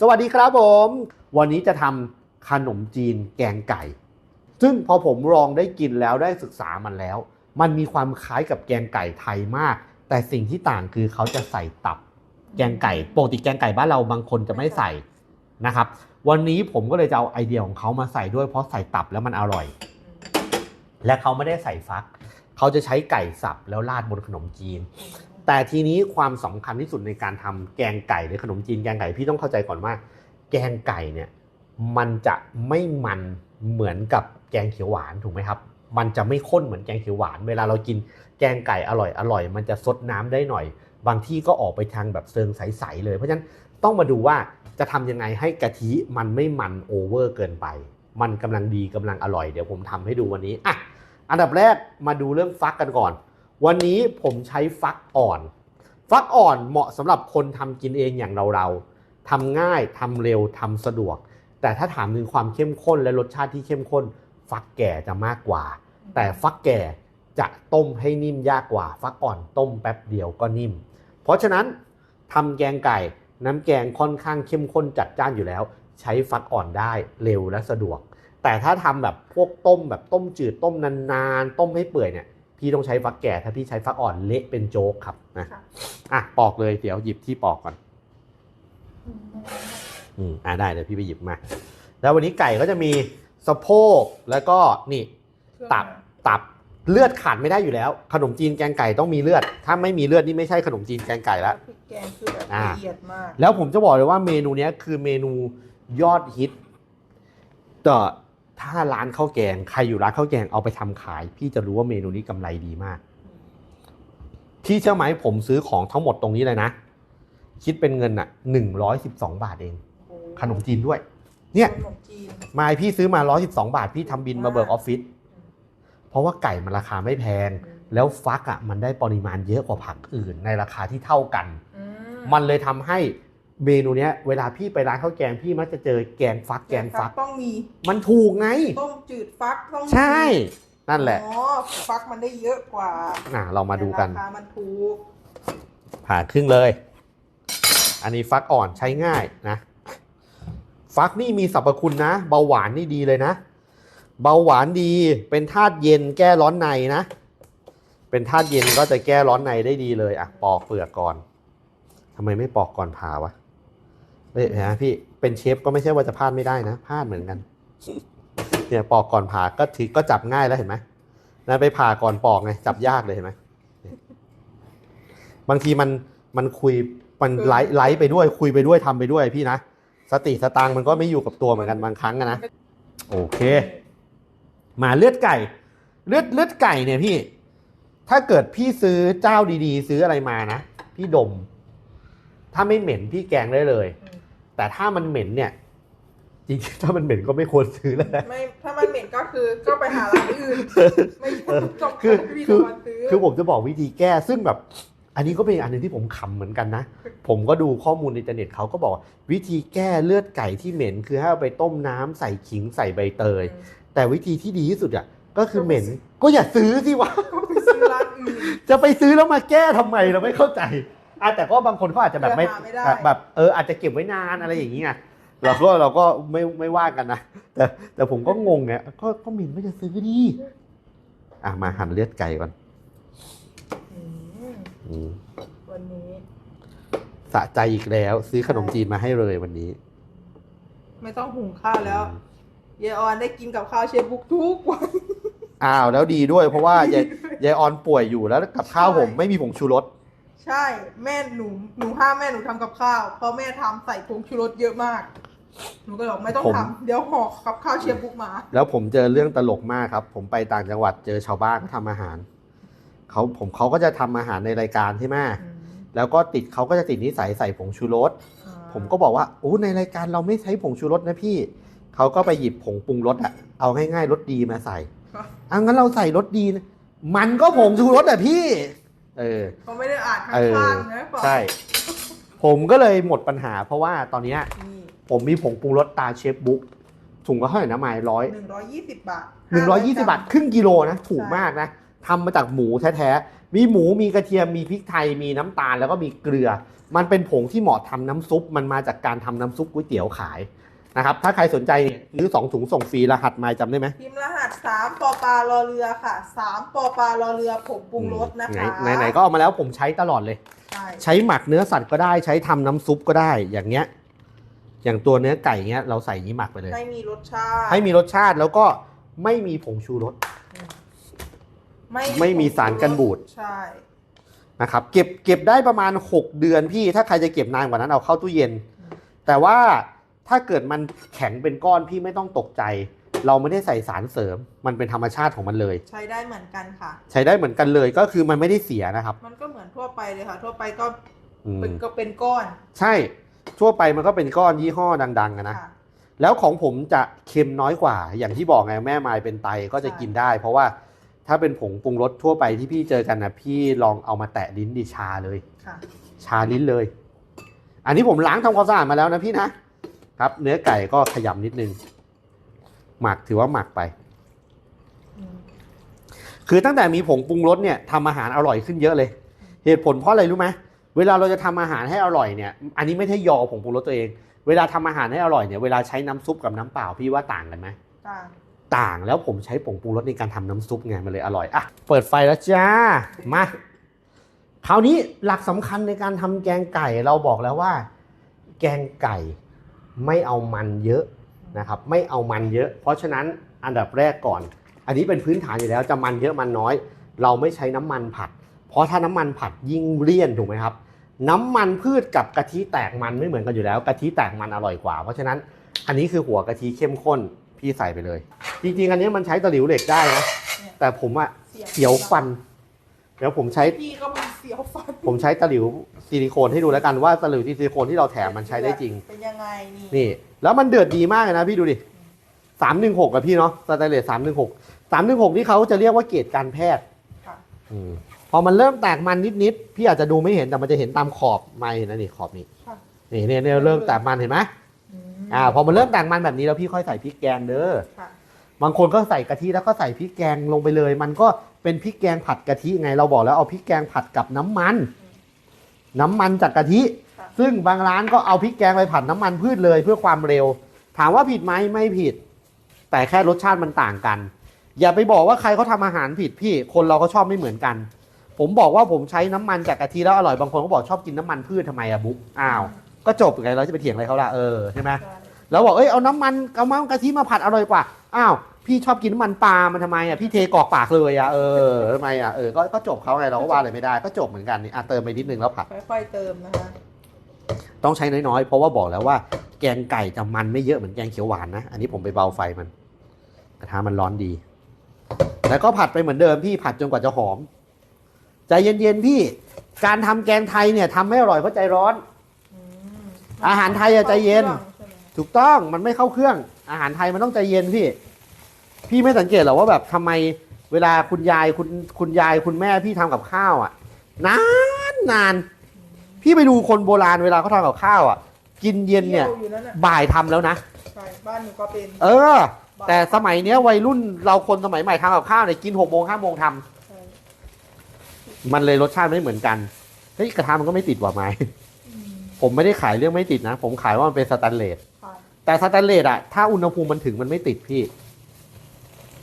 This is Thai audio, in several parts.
สวัสดีครับผม วันนี้จะทำขนมจีนแกงไก่ ซึ่งพอผมลองได้กินแล้วได้ศึกษามันแล้ว มันมีความคล้ายกับแกงไก่ไทยมาก แต่สิ่งที่ต่างคือเขาจะใส่ตับ แกงไก่ปกติแกงไก่บ้านเราบางคนจะไม่ใส่นะครับ วันนี้ผมก็เลยจะเอาไอเดียของเขามาใส่ด้วยเพราะใส่ตับแล้วมันอร่อย และเขาไม่ได้ใส่ฟัก เขาจะใช้ไก่สับแล้วราดบนขนมจีน แต่ทีนี้ความสำคัญที่สุดในการทำแกงไก่หรือขนมจีนแกงไก่พี่ต้องเข้าใจก่อนว่า แกงไก่เนี่ยมันจะไม่มันเหมือนกับแกงเขียวหวานถูกไหมครับ มันจะไม่ข้นเหมือนแกงเขียวหวาน เวลาเรากินแกงไก่อร่อยอร่อย มันจะซดน้ำได้หน่อย บางที่ก็ออกไปทางแบบเซิงใสๆเลยเพราะฉะนั้นต้องมาดูว่าจะทำยังไงให้กะทิมันไม่มันโอเวอร์เกินไป มันกำลังดีกำลังอร่อยเดี๋ยวผมทำให้ดูวันนี้อะอันดับแรกมาดูเรื่องฟักกันก่อน วันนี้ผมใช้ฟักอ่อน ฟักอ่อนเหมาะสำหรับคนทำกินเองอย่างเราเราๆทำง่ายทำเร็วทำสะดวก แต่ถ้าถามถึงความเข้มข้นและรสชาติที่เข้มข้น ฟักแก่จะมากกว่า แต่ฟักแก่จะต้มให้นิ่มยากกว่า ฟักอ่อนต้มแป๊บเดียวก็นิ่ม เพราะฉะนั้นทำแกงไก่น้ำแกงค่อนข้างเข้มข้นจัดจ้านอยู่แล้ว ใช้ฟักอ่อนได้เร็วและสะดวก แต่ถ้าทำแบบพวกต้มแบบต้มจืดต้มนานๆต้มให้เปื่อยเนี่ย พี่ต้องใช้ฟักแก่ ถ้าพี่ใช้ฟักอ่อนเละเป็นโจ๊กครับนะค่ะอะปอกเลยเดี๋ยวหยิบที่ปอกก่อน อืมอ่าได้เดี๋ยวพี่ไปหยิบมา แล้ววันนี้ไก่ก็จะมีสะโพกแล้วก็นี่ ตับตับเลือดขาดไม่ได้อยู่แล้ว ขนมจีนแกงไก่ต้องมีเลือด ถ้าไม่มีเลือดนี่ไม่ใช่ขนมจีนแกงไก่ละพริกแกงคือแบบอ่าละเอียดมาก แล้วผมจะบอกเลยว่าเมนูเนี้ยคือเมนูยอดฮิตแต่ ถ้าร้านข้าวแกงใครอยู่ร้านข้าวแกงเอาไปทำขาย พี่จะรู้ว่าเมนูนี้กำไรดีมาก พี่เชื่อไหมผมซื้อของทั้งหมดตรงนี้เลยนะ คิดเป็นเงินอะหนึ่งร้อยสิบสองบาทเองโอ้ขนมจีนด้วย เนี่ยขนมจีนมาพี่ซื้อมา112บาท พี่ทำบินมาเบิกออฟฟิศเพราะว่าไก่มันราคาไม่แพง แล้วฟักอะมันได้ปริมาณเยอะกว่าผักอื่นในราคาที่เท่ากันอืมันเลยทำให้ เมนูเนี้ยเวลาพี่ไปร้านข้าวแกงพี่มักจะเจอแกงฟักแกงฟัก ต้องมี มันถูกไง ต้มจืดฟักต้องมีใช่ นั่นแหละอ๋อฟักมันได้เยอะกว่าอะเรามาดูกันแต่ราคามันถูกผ่าครึ่งเลย อันนี้ฟักอ่อนใช้ง่ายนะ ฟักนี่มีสรรพคุณนะ เบาหวานนี่ดีเลยนะ เบาหวานดีเป็นธาตุเย็นแก้ร้อนในนะ เป็นธาตุเย็นก็จะแก้ร้อนในได้ดีเลยอะปอกเปลือกก่อนทำไมไม่ปอกก่อนผ่าวะ เฮ้ยนะพี่เป็นเชฟก็ไม่ใช่ว่าจะพลาดไม่ได้นะพลาดเหมือนกันเนี่ยปอกก่อนผ่าก็ถือก็จับง่ายแล้วเห็นไหมนะไปผ่าก่อนปอกไงจับยากเลยเห็นไหมบางทีมันมันคุยมันไลฟ์ไลฟ์ไปด้วย คุยไปด้วยทำไปด้วยพี่นะสติสตางค์มันก็ไม่อยู่กับตัวเหมือนกันบางครั้งอะนะโอเค มาเลือดไก่ เลือดเลือดไก่เนี่ยพี่ ถ้าเกิดพี่ซื้อเจ้าดีๆ ซื้ออะไรมานะพี่ดม ถ้าไม่เหม็นพี่แกงได้เลยอืม แต่ถ้ามันเหม็นเนี่ยจริงๆถ้ามันเหม็นก็ไม่ควรซื้อแล้วนะ ไม่ถ้ามันเหม็นก็คือก็ไปหาร้านอื่นไม่ใช่จบคือพี่คือตะวันซื้อคือผมจะบอกวิธีแก้ซึ่งแบบ อันนี้ก็เป็นอันหนึงที่ผมขำเหมือนกันนะ ผมก็ดูข้อมูลในอินเทอร์เน็ตเขาก็บอกว่าวิธีแก้เลือดไก่ที่เหม็น คือให้เอาไปต้มน้ำใส่ขิงใส่ใบเตย แต่วิธีที่ดีที่สุดอะก็คือเหม็น ก็อย่าซื้อสิวะไปซื้อร้านอื่นจะไปซื้อแล้วมาแก้ทำไมเราไม่เข้าใจ อะแต่ก็บางคนเขาอาจจะแบบไม่เผื่อหาไม่ได้แบบแบบเอออาจจะเก็บไว้นานอะไรอย่างนี้ไงเราก็เราก็ไม่ไม่ว่ากันนะแต่แต่ผมก็งงไงก็ก็เหม็นไม่จะซื้อดีอะมาหั่นเลือดไก่ก่อนอืมอืมวันนี้สะใจอีกแล้ว ซื้อขนมจีนมาให้เลยวันนี้ไม่ต้องหุงข้าวแล้วเยายออนได้กินกับข้าวเชฟบุ๊กทุกวัน อ้าวแล้วดีด้วย เพราะว่ายายยายออนป่วยอยู่แล้วกับข้าวผมไม่มีผงชูรส ใช่แม่หนูหนูห้ามแม่หนูทำกับข้าวเพราะแม่ทำใส่ผงชูรสเยอะมาก หนูก็เลยบอกไม่ต้องทำเดี๋ยวห่อกับข้าวเชฟบุ๊กมาแล้วผมเจอเรื่องตลกมากครับ ผมไปต่างจังหวัดเจอชาวบ้านเขาทำอาหารเขาผมเขาก็จะทำอาหารในรายการใช่ไหมแล้วก็ติดเขาก็จะติดนิสัยใส่ผงชูรสผมก็บอกว่าโอ้ในรายการเราไม่ใช้ผงชูรสนะพี่ เขาก็ไปหยิบผงปรุงรสอะเอาง่ายๆรสดีมาใส่อะงั้นเราใส่รสดีนะมันก็ผงชูรสอะพี่ เออเขาไม่ได้อ่านข้เออางๆนะบอกใช่ ผมก็เลยหมดปัญหา เพราะว่าตอนเนี้ยนี่ผมมีผงปรุงรสตาเชฟบุ๊กถุงก็เท่าไหร่นะไมล์ร้อย หนึ่งร้อยยี่สิบบาทหนึ่งร้อยยี่สิบาท ครึ่งกิโลนะถูกใช่มากนะทำมาจากหมูแท้ๆ มีหมูมีกระเทียมมีพริกไทยมีน้ำตาลแล้วก็มีเกลือ มันเป็นผงที่เหมาะทำน้ำซุป มันมาจากการทำน้ำซุปก๋วยเตี๋ยวขาย นะครับ ถ้าใครสนใจเนี่ยซื้อสองถุงส่งฟรีรหัสมาจำได้ไหมพิมพ์รหัสสามปอปลารอเรือค่ะสามปอปลารอเรือผงปรุงรสนะคะไหนไหนๆก็เอามาแล้วผมใช้ตลอดเลย ใช่ใช้หมักเนื้อสัตว์ก็ได้ใช้ทำน้ำซุปก็ได้อย่างเงี้ย อย่างตัวเนื้อไก่เงี้ยเราใส่อย่างนี้หมักไปเลย ให้มีรสชาติให้มีรสชาติแล้วก็ไม่มีผงชูรส ไม่มีสารกันบูด ใช่ นะครับเก็บเก็บได้ประมาณ 6 เดือนพี่ถ้าใครจะเก็บนานกว่านั้นเอาเข้าตู้เย็น แต่ว่า ถ้าเกิดมันแข็งเป็นก้อนพี่ไม่ต้องตกใจ เราไม่ได้ใส่สารเสริม มันเป็นธรรมชาติของมันเลย ใช้ได้เหมือนกันค่ะ ใช้ได้เหมือนกันเลยก็คือมันไม่ได้เสียนะครับ มันก็เหมือนทั่วไปเลยค่ะ ทั่วไปก็อืมเป็นก็เป็นก้อน ใช่ทั่วไปมันก็เป็นก้อนยี่ห้อดังๆอะนะค่ะแล้วของผมจะเค็มน้อยกว่า อย่างที่บอกไงแม่ไม้เป็นไตก็จะใช่กินได้ เพราะว่าถ้าเป็นผงปรุงรสทั่วไปที่พี่เจอกันนะพี่ลองเอามาแตะลิ้นดิชาเลยค่ะชาลิ้นเลย อันนี้ผมล้างทำความสะอาดมาแล้วนะพี่นะ ครับ เนื้อไก่ก็ขยำนิดนึง หมักถือว่าหมักไปอืมคือตั้งแต่มีผงปรุงรสเนี่ยทำอาหารอร่อยขึ้นเยอะเลย เหตุผลเพราะอะไรรู้ไหมเวลาเราจะทำอาหารให้อร่อยเนี่ย อันนี้ไม่ใช่ยอผงปรุงรสตัวเอง เวลาทำอาหารให้อร่อยเนี่ย เวลาใช้น้ำซุปกับน้ำเปล่าพี่ว่าต่างกันไหมต่าง ต่างแล้วผมใช้ผงปรุงรสในการทำน้ำซุปไงมันเลยอร่อย อะ เปิดไฟแล้วจ้า มา คราวนี้หลักสำคัญในการทำแกงไก่เราบอกแล้วว่า แกงไก่ ไม่เอามันเยอะนะครับไม่เอามันเยอะ เพราะฉะนั้นอันดับแรกก่อน อันนี้เป็นพื้นฐานอยู่แล้วจะมันเยอะมันน้อย เราไม่ใช้น้ำมันผัด เพราะถ้าน้ำมันผัดยิ่งเลี่ยนถูกไหมครับ น้ำมันพืชกับกะทิแตกมันไม่เหมือนกันอยู่แล้วกะทิแตกมันอร่อยกว่า เพราะฉะนั้นอันนี้คือหัวกะทิเข้มข้นพี่ใส่ไปเลย จริงๆ อันนี้มันใช้ตะหลิวเหล็กได้นะแต่ผมอะเสียวฟัน เดี๋ยวผมใช้พี่ก็มีเสียวฟันผมใช้ตะหลิวซิลิโคนให้ดูแล้วกันว่าตะหลิวซิลิโคนที่เราแถมมันใช้ได้จริง เป็นยังไงนี่นี่ แล้วมันเดือดดีมากเลยนะพี่ดูดิสามหนึ่งหกอะพี่เนาะสแตนเลสสามหนึ่งหกสามหนึ่งหกนี่เขาจะเรียกว่าเกรดการแพทย์ค่ะอืมพอมันเริ่มแตกมันนิดๆพี่อาจจะดูไม่เห็นแต่มันจะเห็นตามขอบไม่เห็นนะนี่ขอบนี้ค่ะนี่เนี่ยเนี่ยเริ่มแตกมันเห็นไหมอืมอ่าพอมันเริ่มแตกมันแบบนี้แล้วพี่ค่อยใส่พริกแกงเด้อค่ะบางคนก็ใส่กะทิแล้วก็ใส่พริกแกงลงไปเลย มันก็ เป็นพริกแกงผัดกะทิไงเราบอกแล้วเอาพริกแกงผัดกับน้ำมัน น้ำมันจากกะทิค่ะซึ่งบางร้านก็เอาพริกแกงไปผัดน้ำมันพืชเลยเพื่อความเร็ว ถามว่าผิดไหมไม่ผิด แต่แค่รสชาติมันต่างกัน อย่าไปบอกว่าใครเขาทำอาหารผิดพี่ คนเราก็ชอบไม่เหมือนกัน ผมบอกว่าผมใช้น้ำมันจากกะทิแล้วอร่อยบางคนก็บอกชอบกินน้ำมันพืชทำไมอะบุ๊กอ้าวก็จบไงเราจะไปเถียงอะไรเขาล่ะเออใช่ไหมใช่แล้วบอกเอ้ยเอาน้ำมันเอาน้ำกะทิมาผัดอร่อยกว่าอ้าว พี่ชอบกินน้ำมันปลา มันทำไมอะ พี่เทกรอกปากเลยอะ เออทำไมอะ เออ ก็ก็จบเขาไง เราก็ว่าอะไรไม่ได้ ก็จบเหมือนกันนี่อะเติมไปนิดนึงแล้วผัด ค่อยๆเติมนะคะ ต้องใช้น้อยๆ เพราะว่าบอกแล้วว่า แกงไก่จะมันไม่เยอะเหมือนแกงเขียวหวานนะ อันนี้ผมไปเบาไฟมัน กระทะมันร้อนดี แล้วก็ผัดไปเหมือนเดิมพี่ผัดจนกว่าจะหอม ใจเย็นๆพี่ การทำแกงไทยเนี่ยทำไม่อร่อยเพราะใจร้อน อืมอาหารไทยอะใจเย็นข้าครื่องใช่ไหมถูกต้องมันไม่เข้าเครื่อง อาหารไทยมันต้องใจเย็นพี่ พี่ไม่สังเกตหรอว่าแบบทำไมเวลาคุณยายคุณคุณยายคุณแม่พี่ทำกับข้าวอะ นานนานพี่ไปดูคนโบราณเวลาเขาทำกับข้าวอะ กินเย็นเนี่ย ที่วอยู่นั่นน่ะบ่ายทำแล้วนะ ใช่บ้านหนูก็เป็นเออ แต่สมัยเนี้ยวัยรุ่นเราคนสมัยใหม่ทำกับข้าวเนี่ยกินหกโมงห้าโมงทำใช่มันเลยรสชาติไม่เหมือนกันเฮ้ยกระทะมันก็ไม่ติดว่ะไม้ อืมผมไม่ได้ขายเรื่องไม่ติดนะ ผมขายว่ามันเป็นสแตนเลส ค่ะแต่สแตนเลสอะถ้าอุณหภูมิมันถึงมันไม่ติดพี่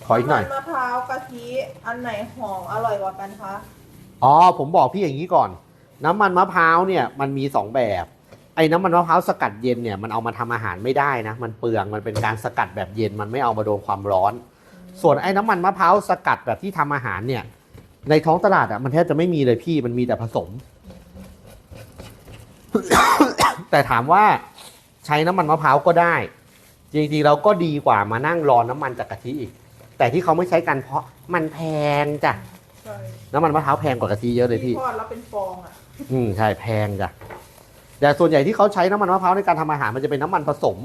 ขออีกหน่อยำมันมะพร้าวกะทิอันไหนหอมอร่อยกว่ากันคะ อ๋อผมบอกพี่อย่างนี้ก่อน น้ำมันมะพร้าวเนี่ยมันมีสองแบบ ไอ้น้ำมันมะพร้าวสกัดเย็นเนี่ยมันเอามาทำอาหารไม่ได้นะ มันเปลืองมันเป็นการสกัดแบบเย็นมันไม่เอามาโดนความร้อน ส่วนไอ้น้ำมันมะพร้าวสกัดแบบที่ทำอาหารเนี่ย ในท้องตลาดอะมันแทบจะไม่มีเลยพี่มันมีแต่ผสม แต่ถามว่าใช้น้ำมันมะพร้าวก็ได้ จริงๆเราก็ดีกว่ามานั่งรอน้ำมันจากกะทิอีก แต่ที่เขาไม่ใช้กันเพราะมันแพงจ้ะใช่น้ำมันมะพร้าวแพงกว่ากะทิเยอะเลยพี่ ที่ทอดแล้วเป็นฟองอะอืมใช่แพงจ้ะแต่ส่วนใหญ่ที่เขาใช้น้ำมันมะพร้าวในการทำอาหารมันจะเป็นน้ำมันผสม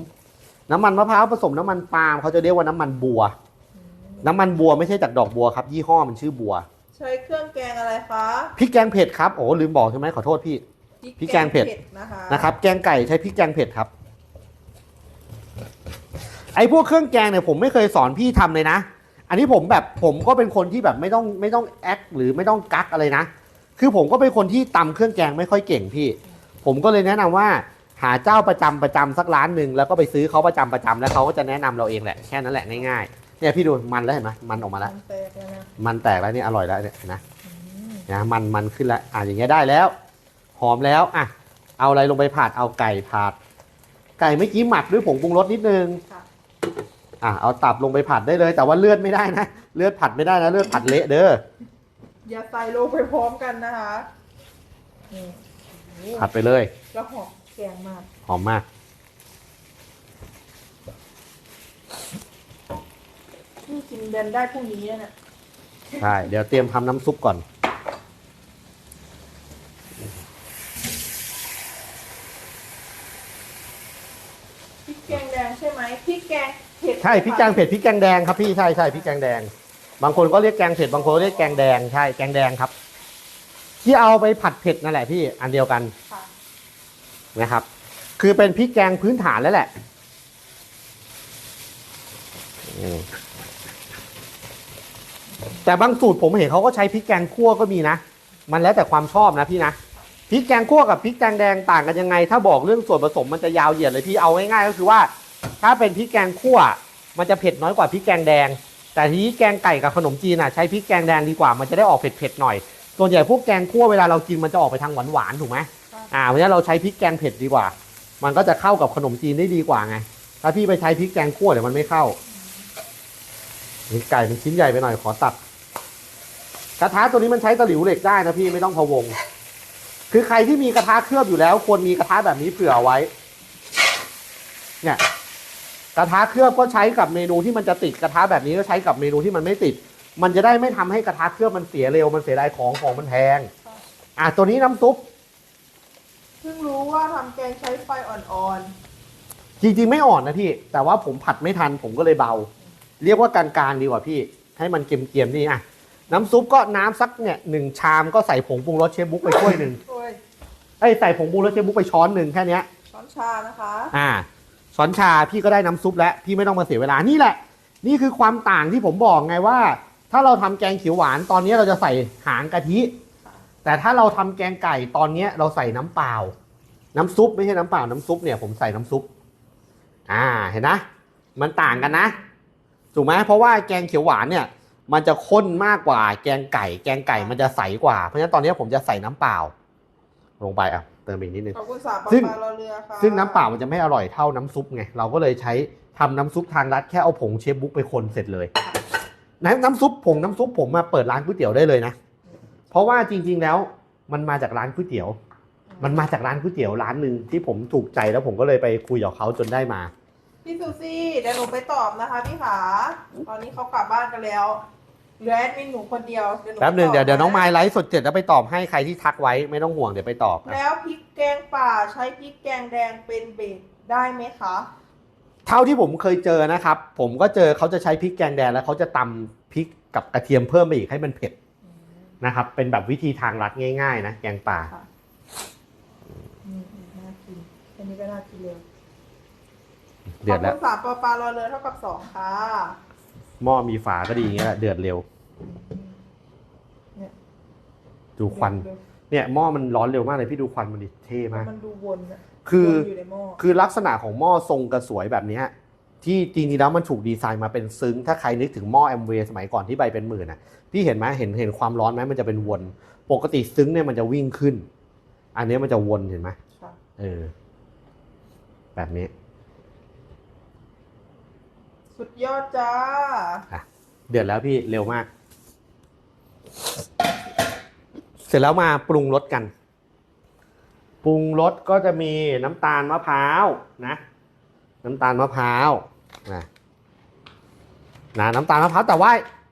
น้ำมันมะพร้าวผสมน้ำมันปาล์มเขาจะเรียกว่าน้ำมันบัว น้ำมันบัวไม่ใช่จากดอกบัวครับ ยี่ห้อมันชื่อบัวใช้เครื่องแกงอะไรคะพริกแกงเผ็ดครับโอ้ลืมบอกใช่ไหมขอโทษพี่ พริกแกงเผ็ด นะคะนะครับ แกงไก่ใช้พริกแกงเผ็ดครับ ไอ้พวกเครื่องแกงเนี่ยผมไม่เคยสอนพี่ทำเลยนะ อันนี้ผมแบบผมก็เป็นคนที่แบบไม่ต้องไม่ต้องแอคหรือไม่ต้องกักอะไรนะ คือผมก็เป็นคนที่ตำเครื่องแกงไม่ค่อยเก่งพี่ ผมก็เลยแนะนำว่า หาเจ้าประจำประจำสักร้านหนึ่งแล้วก็ไปซื้อเขาประจำประจำแล้วเขาก็จะแนะนำเราเองแหละแค่นั้นแหละง่ายๆเนี่ยพี่ดูมันแล้วเห็นไหมมันออกมาแล้ว มันแตกแล้วนะมันแตกแล้วนี่อร่อยแล้วเนี่ยนะอืมนะมันมันขึ้นแล้วอะอย่างเงี้ยได้แล้ว หอมแล้วอะเอาอะไรลงไปผัดเอาไก่ผัดไก่เมื่อกี้หมักด้วยผงปรุงรสนิดนึงค่ะ อะเอาตับลงไปผัดได้เลย แต่ว่าเลือดไม่ได้นะ เลือดผัดไม่ได้นะเลือดผัดเละเด้ออย่าใส่ลงไปพร้อมกันนะคะนี่โอ้โหผัดไปเลย แล้วหอมแกงมากหอมมากนี่กินเดนได้พรุ่งนี้นะเนี่ยใช่เดี๋ยวเตรียมทำน้ำซุปก่อน พริก แกงแดงใช่ไหมพริกแกงเผ็ดใช่พริกแกงเผ็ดพริกแกงแดงครับพี่ใช่ใช่พริกแกงแดง บางคนก็เรียกแกงเผ็ดบางคนก็เรียกแกงแดงใช่แกงแดงครับ ที่เอาไปผัดเผ็ดนั่นแหละพี่อันเดียวกันค่ะนะครับ คือเป็นพริกแกงพื้นฐานแล้วแหละอืมแต่บางสูตรผมเห็นเขาก็ใช้พริกแกงคั่วก็มีนะ มันแล้วแต่ความชอบนะพี่นะ พริกแกงคั่วกับพริกแกงแดงต่างกันยังไง ถ้าบอกเรื่องส่วนผสมมันจะยาวเหยียดเลยพี่เอาง่ายๆก็คือว่า ถ้าเป็นพริกแกงคั่ว มันจะเผ็ดน้อยกว่าพริกแกงแดง แต่ทีนี้แกงไก่กับขนมจีนอะใช้พริกแกงแดงดีกว่ามันจะได้ออกเผ็ดๆหน่อยส่วนใหญ่พวกแกงคั่วเวลาเรากินมันจะออกไปทางหวานๆถูกไหมอ่าเพราะฉะนั้นเราใช้พริกแกงเผ็ดดีกว่า มันก็จะเข้ากับขนมจีนได้ดีกว่าไง ถ้าพี่ไปใช้พริกแกงคั่วเดี๋ยวมันไม่เข้านี่ไก่มันชิ้นใหญ่ไปหน่อยขอตัดกระทะตัวนี้มันใช้ตะหลิวเหล็กได้นะพี่ไม่ต้องพะวง คือใครที่มีกระทะเคลือบอยู่แล้ว ควรมีกระทะแบบนี้เผื่อเอาไว้ เนี่ยกระทะเคลือบก็ใช้กับเมนูที่มันจะติดกระทะแบบนี้ก็ใช้กับเมนูที่มันไม่ติด มันจะได้ไม่ทำให้กระทะเคลือบมันเสียเร็วมันเสียดายของของมันแพงอะตัวนี้น้ำซุปเพิ่งรู้ว่าทำแกงใช้ไฟอ่อนจริงๆไม่อ่อนนะพี่แต่ว่าผมผัดไม่ทันผมก็เลยเบา เรียกว่ากลางๆดีกว่าพี่ ให้มันเกรียมๆนี่อะน้ำซุปก็น้ำสักเนี่ยหนึ่งชามก็ใส่ผงปรุงรสเชฟบุ๊กไปถ้วยหนึ่งๆโอ้ ยเอ้ยใส่ผงปรุงรสเชฟบุ๊กไปช้อนหนึ่งแค่เนี้ย ช้อนชานะคะ อ่า ช้อนชาพี่ก็ได้น้ำซุปแล้ว พี่ไม่ต้องมาเสียเวลานี่แหละ นี่คือความต่างที่ผมบอกไงว่า ถ้าเราทำแกงเขียวหวานตอนนี้เราจะใส่หางกะทิ แต่ถ้าเราทำแกงไก่ตอนนี้เราใส่น้ำเปล่า น้ำซุปไม่ใช่น้ำเปล่าน้ำซุปเนี่ยผมใส่น้ำซุป อ่าเห็นนะ มันต่างกันนะ ถูกไหมเพราะว่าแกงเขียวหวานเนี่ย มันจะข้นมากกว่าแกงไก่ แกงไก่มันจะใสกว่า เพราะฉะนั้นตอนนี้ผมจะใส่น้ำเปล่า ลงไปอะเติมอีกนิดนึงขอบคุณสาปซึ่งปลาเราเรือค่ะซึ่งน้ำเปล่ามันจะไม่อร่อยเท่าน้ำซุปไงเราก็เลยใช้ทำน้ำซุปทางรัดแค่เอาผงเชฟบุ๊กไปคนเสร็จเลยน้ำน้ำซุปผงน้ำซุปผมมาเปิดร้านก๋วยเตี๋ยวได้เลยนะ เพราะว่าจริง ๆแล้วมันมาจากร้านก๋วยเตี๋ยว มันมาจากร้านก๋วยเตี๋ยวร้านหนึ่งที่ผมถูกใจแล้วผมก็เลยไปคุยกับเขาจนได้มา พี่ซูซี่เดี๋ยวหนูไปตอบนะคะพี่ขาตอนนี้เขากลับบ้านกันแล้ว เหลือแอดมินหนูคนเดียวเดี๋ยวหนูแป๊บหนึ่งไปตเดี๋ยวเดี๋ยวน้องไม้ะไลฟ์สดเสร็จแล้วไปตอบให้ใครที่ทักไว้ไม่ต้องห่วงเดี๋ยวไปตอบนะแล้วพริกแกงป่าใช้พริกแกงแดงเป็นเบสได้ไหมคะ เท่าที่ผมเคยเจอนะครับ ผมก็เจอเขาจะใช้พริกแกงแดงแล้วเขาจะตำพริกกับกระเทียมเพิ่มไปอีกให้มันเผ็ดนะครับ เป็นแบบวิธีทางลัดง่ายๆนะแกงป่า ค่ะอืมน่ากิน อันนี้ก็น่ากินเลยเดือดแล้ว ขบคุณสามปอปลาเราเรือเท่ากับสองค่ะ หม้อมีฝาก็ดีอย่างเงี้ยแหละเดือดเร็ว เนี่ย ดูควัน เนี่ยหม้อมันร้อนเร็วมากเลยพี่ดูควันมันดิเท่มาก มันดูวนอะคือ วนอยู่ในหม้อคือลักษณะของหม้อทรงกระสวยแบบเนี้ยที่จริงๆแล้วมันถูกดีไซน์มาเป็นซึ้ง ถ้าใครนึกถึงหม้อแอมเวย์สมัยก่อนที่ใบเป็นหมื่นอะพี่เห็นไหมเห็นเห็นความร้อนไหมมันจะเป็นวน ปกติซึ้งเนี่ยมันจะวิ่งขึ้น อันเนี้ยมันจะวนเห็นไหมค่ะ เออ แบบนี้ สุดยอดจ้าเดือดแล้วพี่เร็วมาก เสร็จแล้วมาปรุงรสกัน ปรุงรสก็จะมีน้ำตาลมะพร้าวนะ น้ำตาลมะพร้าวนะนะน้ำตาลมะพร้าวแต่ว่า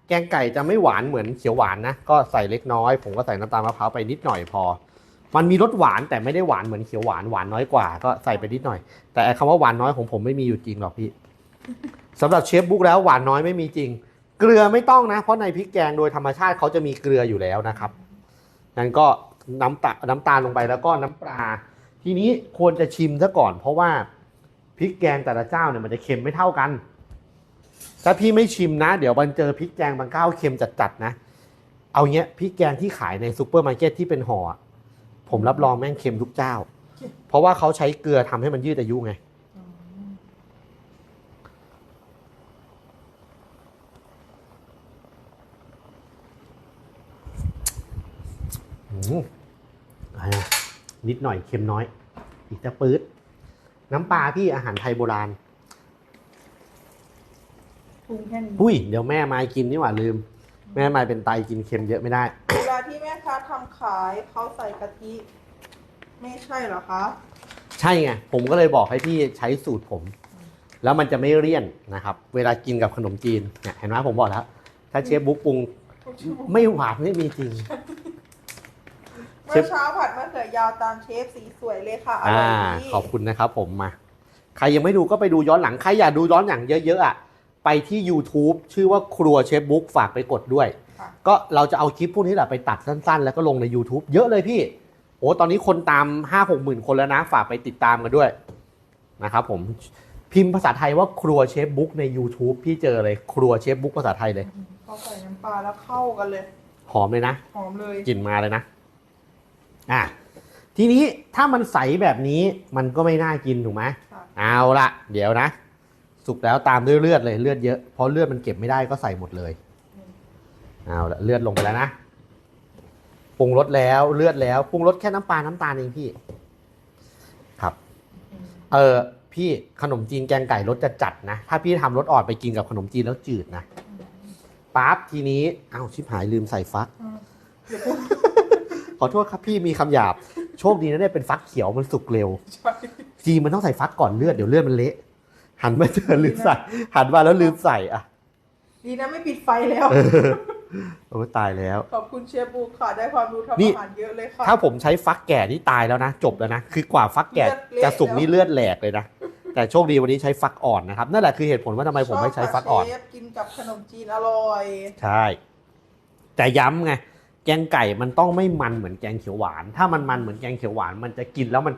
แกงไก่จะไม่หวานเหมือนเขียวหวานนะ ก็ใส่เล็กน้อย ผมก็ใส่น้ำตาลมะพร้าวไปนิดหน่อยพอ มันมีรสหวานแต่ไม่ได้หวานเหมือนเขียวหวานหวานน้อยกว่า ก็ใส่ไปนิดหน่อย แต่ไอ้คำว่าหวานน้อยของผมไม่มีอยู่จริงหรอกพี่ สำหรับเชฟบุ๊กแล้วหวานน้อยไม่มีจริง เกลือไม่ต้องนะ เพราะในพริกแกงโดยธรรมชาติเขาจะมีเกลืออยู่แล้วนะครับนั้นก็น้ำตาน้ำตาลลงไปแล้วก็น้ำปลา ทีนี้ควรจะชิมซะก่อน เพราะว่าพริกแกงแต่ละเจ้าเนี่ยมันจะเค็มไม่เท่ากัน ถ้าพี่ไม่ชิมนะ เดี๋ยวบันเจอพริกแกงบางก้าวเค็มจัดๆนะ เอาเงี้ยพริกแกงที่ขายในซูเปอร์มาร์เก็ตที่เป็นห่อผมรับรองแม่งเค็มทุกเจ้า เพราะว่าเขาใช้เกลือทำให้มันยืดอายุไง อืม อืมอ่า นิดหน่อยเค็มน้อย อีกจะปื๊ด น้ำปลาพี่อาหารไทยโบราณปรุงแค่นี้อุ้ย เดี๋ยวแม่มากินนี่หว่าลืม แม่มาเป็นไตกินเค็มเยอะไม่ได้ เวลาที่แม่ค้าทำขายเขาใส่กะทิ ไม่ใช่เหรอคะ ใช่ไง ผมก็เลยบอกให้พี่ใช้สูตรผม แล้วมันจะไม่เลี่ยนนะครับ เวลากินกับขนมจีนเนี่ยเห็นไหมผมบอกแล้ว ถ้าเชฟบุ๊กปรุงไม่หวานไม่มีจริง เมื่อเช้าผัดมะเขือยาวตามเชฟสีสวยเลยค่ะอร่อ่าอยดีขอบคุณนะครับผมมา ใครยังไม่ดูก็ไปดูย้อนหลัง ใครอยากดูย้อนหลังเยอะๆอะ ไปที่ YouTube ชื่อว่าครัวเชฟบุ๊กฝากไปกดด้วยค่ะก็เราจะเอาคลิปพวกนี้แหละไปตัดสั้นๆ แล้วก็ลงใน YouTube เยอะเลยพี่ โอ้ตอนนี้คนตาม5 6หมื่นคนแล้วนะ ฝากไปติดตามกันด้วยนะครับผม พิมพ์ภาษาไทยว่าครัวเชฟบุ๊กใน YouTube พี่เจอเลยครัวเชฟบุ๊กภาษาไทยเลยพอใส่น้ำปลาแล้วเข้ากันเลย หอมเลยนะ หอมเลย กลิ่นมาเลยนะ อะทีนี้ถ้ามันใสแบบนี้มันก็ไม่น่ากินถูกไหมค่ะเอาละเดี๋ยวนะ สุกแล้วตามด้วยเลือดเลยเลือดเยอะเพราะเลือดมันเก็บไม่ได้ก็ใส่หมดเลยเอาละเลือดลงไปแล้วนะปรุงรสแล้วเลือดแล้วปรุงรสแค่น้ำปลาน้ำตาลเองพี่ ครับอืมเออพี่ขนมจีนแกงไก่รสจะจัดนะ ถ้าพี่ทำรสอ่อนไปกินกับขนมจีนแล้วจืดนะปั๊บทีนี้อ้าวชิบหายลืมใส่ฟักอืมเดี๋ยวพูด ขอโทษครับพี่มีคำหยาบ โชคดีนะเนี่ยเป็นฟักเขียวมันสุกเร็วใช่จีนมันต้องใส่ฟักก่อนเลือดเดี๋ยวเลือดมันเละหันมาเจอลืมใส่หันมาแล้วลืมใส่อะดีนะไม่ปิดไฟแล้วเออโอ้ตายแล้ว ขอบคุณเชฟบูค่ะได้ความรู้ทำนี่อาหารเยอะเลยค่ะถ้าผมใช้ฟักแก่นี่ตายแล้วนะ จบแล้วนะ คือกว่าฟักแก่เลือดเละจะสุกแล้วนี่เลือดแหลกเลยนะ แต่โชคดีวันนี้ใช้ฟักอ่อนนะครับนั่นแหละคือเหตุผลว่าทำไมผมไม่ใช้ฟักอ่อนชบค่ะเชฟกินกับขนมจีนอร่อย ใช่ แต่ย้ำไง แกงไก่มันต้องไม่มันเหมือนแกงเขียวหวาน ถ้ามันมันเหมือนแกงเขียวหวานมันจะกินแล้วมัน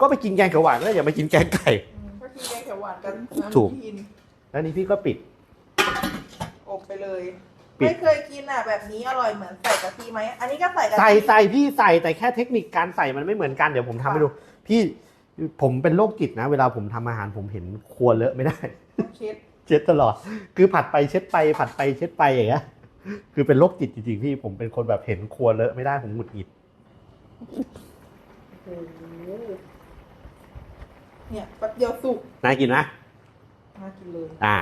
ก็ไปกินแกงเขียวหวานแล้วอย่าไปกินแกงไก่อืมก็กินแกงเขียวหวานกันถูกน้ำกินแล้วนี่พี่ก็ปิด อบไปเลย ปิด ไม่เคยกินอะแบบนี้อร่อยเหมือนใส่กะทิไหมอันนี้ก็ใส่กะทิใส่ใส่พี่ใส่แต่แค่เทคนิคการใส่มันไม่เหมือนกันเดี๋ยวผมทำให้ดู พี่ผมเป็นโรคจิตนะ เวลาผมทำอาหารผมเห็นครัวเลอะไม่ได้ เช็ดเช็ดตลอด คือผัดไปเช็ดไปผัดไปเช็ดไปอย่างเงี้ย คือเป็นโรคจิตจริงๆพี่ผมเป็นคนแบบเห็นครัวเลอะไม่ได้ผมหงุดหงิดโอ้โหเนี่ยแป๊บเดียวสุกน่ากินไหมน่ากินเลยอ่า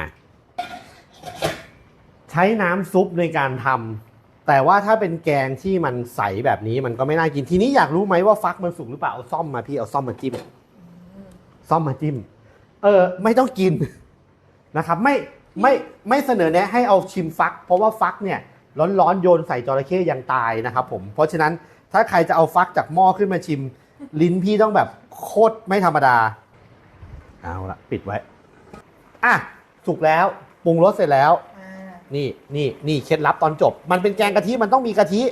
ใช้น้ำซุปในการทำแต่ว่าถ้าเป็นแกงที่มันใสแบบนี้มันก็ไม่น่ากินทีนี้อยากรู้ไหมว่าฟักมันสุกหรือเปล่าเอาซ่อมมาพี่เอาซ่อมมาจิ้มซ่อมมาจิ้ม เออ ไม่ต้องกินนะครับ ไม่ ไม่ไม่เสนอแนะให้เอาชิมฟัก เพราะว่าฟักเนี่ยร้อนๆโยนใส่จระเข้ยังตายนะครับผมเพราะฉะนั้นถ้าใครจะเอาฟักจากหม้อขึ้นมาชิม ลิ้นพี่ต้องแบบโคตรไม่ธรรมดาเอาละปิดไว้อะสุกแล้วปรุงรสเสร็จแล้ว อ่านี่นี่นี่เคล็ดลับตอนจบ มันเป็นแกงกะทิมันต้องมีกะทิ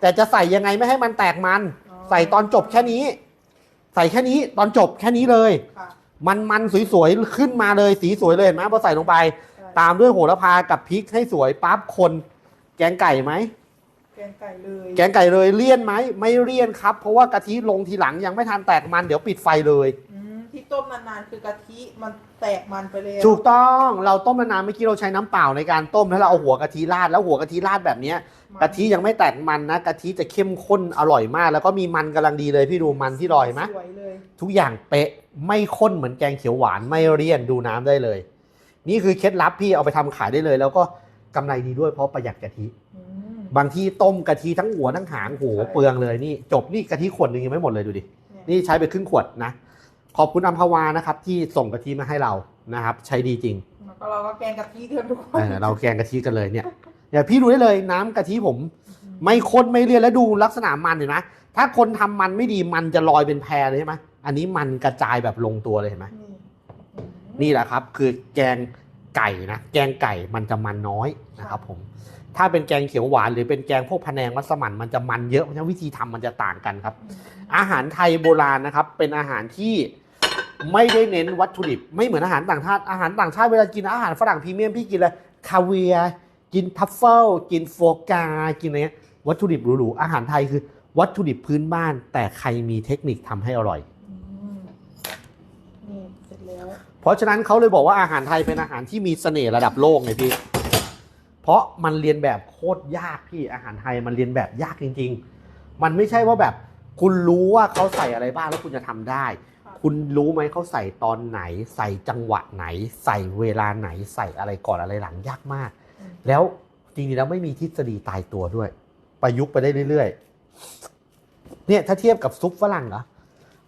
แต่จะใส่ยังไงไม่ให้มันแตกมันใส่ตอนจบแค่นี้ ใส่แค่นี้ตอนจบแค่นี้เลย ค่ะมันมันสวยๆขึ้นมาเลยสีสวยเลยเห็นไหมพอใส่ลงไปใช่ ตามด้วยโหระพากับพริกให้สวยปั๊บคน แกงไก่ไหม แกงไก่เลยแกงไก่เลยเลี่ยนไหม ไม่เลี่ยนครับ เพราะว่ากะทิลงทีหลังยังไม่ทันแตกมันเดี๋ยวปิดไฟเลย อืมที่ต้มนานๆคือกะทิมันแตกมันไปเลยถูกต้องเราต้มนานๆเมื่อกี้เราใช้น้ำเปล่าในการต้มแล้วเราเอาหัวกะทิราดแล้วหัวกะทิราดแบบเนี้ยกะทิยังไม่แตกมันนะกะทิจะเข้มข้นอร่อยมาก แล้วก็มีมันกำลังดีเลยพี่ดูมันที่ลอยไหมสวยเลย ทุกอย่างเป๊ะไม่ข้นเหมือนแกงเขียวหวานไม่เลี่ยนดูน้ำได้เลย นี่คือเคล็ดลับพี่เอาไปทำขายได้เลย แล้วก็กำไรดีด้วยเพราะประหยัดกะทิอืมบางที่ต้มกะทิทั้งหัวทั้งหางโหใช่เปลืองเลยนี่ จบนี่กะทิขวดหนึ่งยังไม่หมดเลยดูดิเนี่ยนี่ใช้ไปครึ่งขวดนะขอบคุณอัมพวานะครับ ที่ส่งกะทิมาให้เรานะครับ ใช้ดีจริงแล้วก็เราก็แกงกะทิเทียมทุกคนเออเราแกงกะทิกันเลยเนี่ยเดี๋ยวพี่ดูได้เลยน้ำกะทิผม ไม่ข้นไม่เลี่ยนแล้วดูลักษณะมันเห็นไหมถ้าคนทำมันไม่ดีมันจะลอยเป็นแพรเลยใช่ไหมอันนี้มันกระจายแบบลงตัวเลยเห็นไหม นี่อืมนี่แหละครับ คือแกงไก่นะแกงไก่มันจะมันน้อยนะครับผมถ้าเป็นแกงเขียวหวานหรือเป็นแกงพวกพะแนงมัสมั่นมันจะมันเยอะเพราะฉะนั้นวิธีทำมันจะต่างกันครับอืมอาหารไทยโบราณนะครับ เป็นอาหารที่ไม่ได้เน้นวัตถุดิบ ไม่เหมือนอาหารต่างชาติอาหารต่างชาติเวลากินอาหารฝรั่งพรีเมียมพี่กินเลยคาเวียร์กินทัฟเฟิลกินโฟกากินอะไรเงี้ยวัตถุดิบหรูๆอาหารไทยคือ วัตถุดิบพื้นบ้าน แต่ใครมีเทคนิคทำให้อร่อย อืมนี่เสร็จแล้ว เพราะฉะนั้นเขาเลยบอกว่าอาหารไทยเป็นอาหารที่มีเสน่ห์ระดับโลกไงพี่ เพราะมันเรียนแบบโคตรยากพี่อาหารไทยมันเรียนแบบยากจริง ๆ มันไม่ใช่ว่าแบบคุณรู้ว่าเขาใส่อะไรบ้างแล้วคุณจะทำได้ คุณรู้ไหมเขาใส่ตอนไหน ใส่จังหวะไหน ใส่เวลาไหน ใส่อะไรก่อนอะไรหลังยากมาก แล้วจริงๆแล้วไม่มีทฤษฎีตายตัวด้วย ประยุกต์ไปได้เรื่อยๆ เนี่ยถ้าเทียบกับซุปฝรั่งเหรอ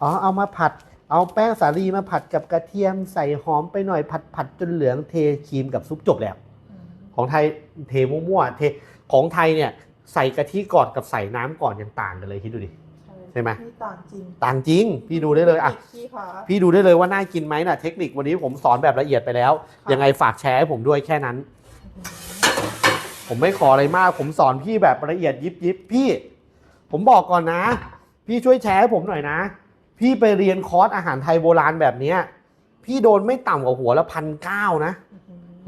อ๋อเอามาผัด เอาแป้งสาลีมาผัดกับกระเทียมใส่หอมไปหน่อยผัดผัดจนเหลืองเทครีมกับซุปจบแล้วอืมของไทยเทมั่วๆเทของไทยเนี่ยใส่กะทิก่อนกับใส่น้ำก่อนยังต่างกันเลยคิดดูดิใช่ไหมนี่ต่างจริงต่างจริง พี่ดูได้เลยอะพี่ขาพี่ดูได้เลยว่าน่ากินไหมน่ะเทคนิควันนี้ผมสอนแบบละเอียดไปแล้วค่ะยังไงฝากแชร์ให้ผมด้วยแค่นั้น ผมไม่ขออะไรมาก ผมสอนพี่แบบละเอียดยิบยิบพี่ ผมบอกก่อนนะ พี่ช่วยแชร์ให้ผมหน่อยนะ พี่ไปเรียนคอร์สอาหารไทยโบราณแบบเนี้ย พี่โดนไม่ต่ำกว่าหัวละพันเก้านะ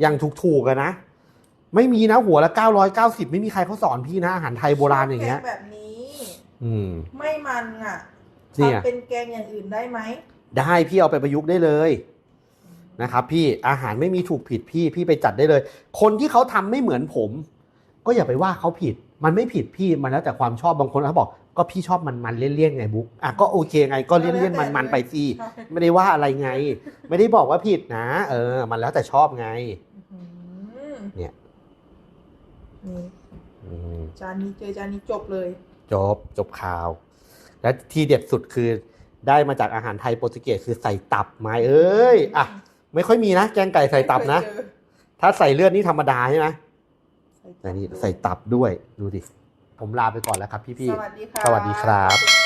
อย่างถูกๆอะนะ ไม่มีนะหัวละ990ไม่มีใครเขาสอนพี่นะอาหารไทยโบราณอย่างเงี้ยแกแบบนี้ อืม ไม่มันอะเนี่ย ทำเป็นแกงอย่างอื่นได้ไหมได้พี่เอาไปประยุกต์ได้เลยนะครับพี่อาหารไม่มีถูกผิดพี่พี่ไปจัดได้เลย คนที่เขาทำไม่เหมือนผม ก็อย่าไปว่าเขาผิด มันไม่ผิดพี่มันแล้วแต่ความชอบบางคนเขาบอก ก็พี่ชอบมันมันๆเลี่ยนๆไงบุ๊กอะก็โอเคไงก็เลี่ยนๆมันมันๆไปสิใช่ไม่ได้ว่าอะไรไง ไม่ได้บอกว่าผิดนะ เออ มันแล้วแต่ชอบไงอืมเนี่ยนี่อืมจานนี้เจอจานนี้จบเลย จบจบข่าว และที่เด็ดสุดคือได้มาจากอาหารไทยโปรตุเกสคือใส่ตับไม้เอ้ยอะไม่ค่อยมีนะแกงไก่ใส่ตับนะไม่เคยเจอถ้าใส่เลือดนี่ธรรมดาใช่ไหมใส่ตับแต่นี่ด้วยใส่ตับด้วยดูดิ ผมลาไปก่อนแล้วครับพี่สวัสดีค่ะสวัสดีครับขอณ